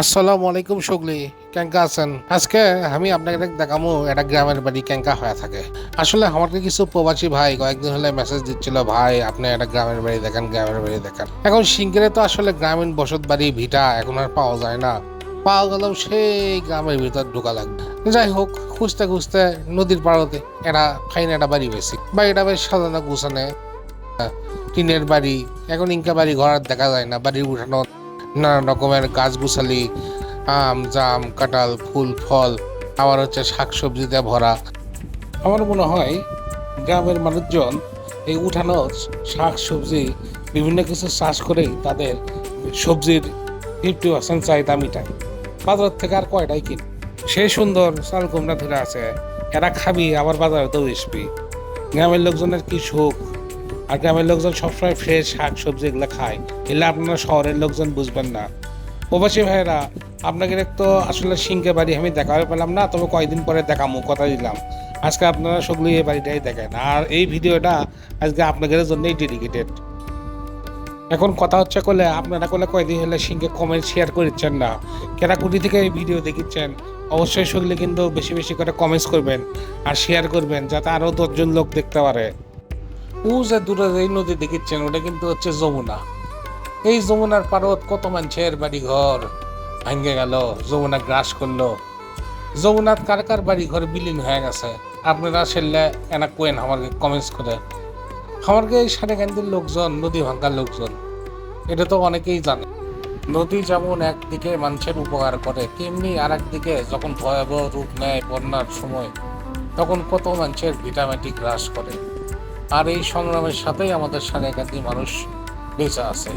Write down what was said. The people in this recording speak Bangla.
আসসালামু আলাইকুম শুগলি, কেঙ্কা আছেন? আজকে আমি আপনাকে দেখামো একটা গ্রামের বাড়ি কেঙ্কা হয়ে থাকে। আসলে আমাকে কিছু প্রবাসী ভাই কয়েকদিন হলে মেসেজ দিচ্ছিল, ভাই, আপনি একটা গ্রামের বাড়ি দেখেন, গ্রামের বাড়ি দেখেন। এখন সিঙ্গিরে তো আসলে গ্রামীণ বসত বাড়ি, ভিটা এখন আর পাওয়া যায় না। পাওয়া গেলেও সেই গ্রামের ভিতর ঢোকা লাগবে। যাই হোক, খুঁজতে খুঁজতে নদীর পাড়তে একটা ফাইন একটা বাড়ি পেয়েছি। বাড়িটা বেশ সাজানো গুছানে টিনের বাড়ি, এখন ইনকা বাড়ি ঘর দেখা যায় না, বাড়ির উঠানো নানান রকমের গাছ গুছালি, আম, জাম, কাঁঠাল, ফুল, ফল, আবার হচ্ছে শাক সবজিতে ভরা। আমার মনে হয় গ্রামের মানুষজন এই উঠানো শাক সবজি বিভিন্ন কিছু চাষ করেই তাদের সবজির ফিফটি পার্সেন্ট চাহিদা মিটায়। বাজার থেকে আর কয়টাই কিন? সেই সুন্দর চাল কুমড়া ধরে আছে, এরা খাবি, আবার বাজারে তো বেসবি গ্রামের লোকজনের কি সুখ? আর গ্রামের লোকজন সবসময় ফ্রেশ শাক সবজি এগুলো খায়। এলে আপনারা শহরের লোকজন বুঝবেন না। প্রবাসী ভাইয়েরা, আপনাকে তো আসলে সিংকে বাড়ি আমি দেখা পেলাম না, তবে কয়েকদিন পরে দেখামো, কথা দিলাম। আজকে আপনারা সগলি এই বাড়িটাই দেখেন। আর এই ভিডিওটা আজকে আপনাদের জন্যই ডেডিকেটেড এখন কথা হচ্ছে করলে আপনারা করলে কয়দিন হলে সিংকে কমেন্ট শেয়ার করেছেন না। কেরাকুটি থেকে এই ভিডিও দেখিচ্ছেন, অবশ্যই সগলি কিন্তু বেশি বেশি করে কমেন্টস করবেন আর শেয়ার করবেন, যাতে আরও দশজন লোক দেখতে পারে। ও যে দূরে যে নদী দেখিচ্ছেন, ওটা কিন্তু হচ্ছে যমুনা। এই যমুনার পারত কত মানুষের বাড়ি ঘর ভাঙ্গে গেল, যমুনা গ্রাস করল। যমুনার কার কার বাড়ি ঘর বিলীন হয়ে গেছে? আপনারা সেললে এনা কোয়েন আমাকে কমেন্টস করে। আমাকে এই সারেকান্দির লোকজন, নদী ভাঙ্গার লোকজন, এটা তো অনেকেই জানে। নদী যেমন একদিকে মানুষের উপকার করে, তেমনি আর একদিকে যখন ভয়াবহ রূপ নেয় বন্যার সময়, তখন কত মানুষের ভিটামিটি গ্রাস করে। আর এই সংগ্রামের সাথেই আমাদের সাড়ে একাধিক মানুষ বেঁচে আছে।